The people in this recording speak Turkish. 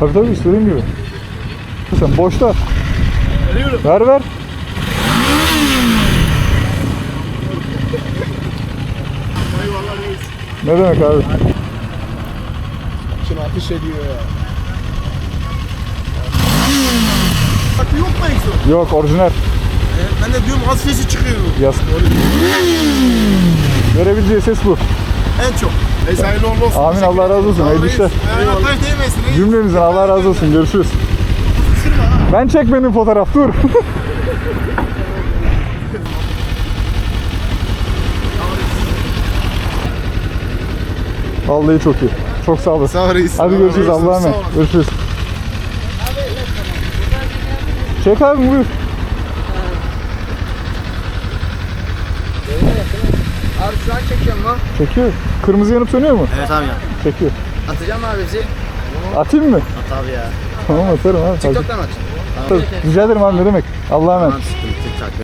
Tabii tabii istediğin gibi. Sen boşta. Veriyorum. Ver ver. Eyvallah reis. Ne demek abi? Şimdi ateş ediyor ya. Bak yok mu egzoz? Yok orijinal. Ben de diyorum az sesi çıkıyor. Yaz. Verebileceği ses bu. En çok. Neyse hayırlı olsun. Amin Allah razı olsun. Hayırlı işler. Eyvallah. Reis. Cümlemizin Allah razı olsun. Görüşürüz. Ben çekmedim fotoğraf dur. Vallahi çok iyi. Çok sağ olasın. Sağ ol reis. Hadi görüşürüz Allah'a emanet. Görüşürüz. Çek abi buyur. Abi şu an çekiyorum lan. Çekiyor. Kırmızı yanıp sönüyor mu? Evet abi ya. Çekiyor. Atacağım abi bizi. Atayım mı? At abi ya. Tamam atarım abi. TikTok'tan at. Rica ederim abi ne demek. Allah'a emanet. Tamam sıkıntı.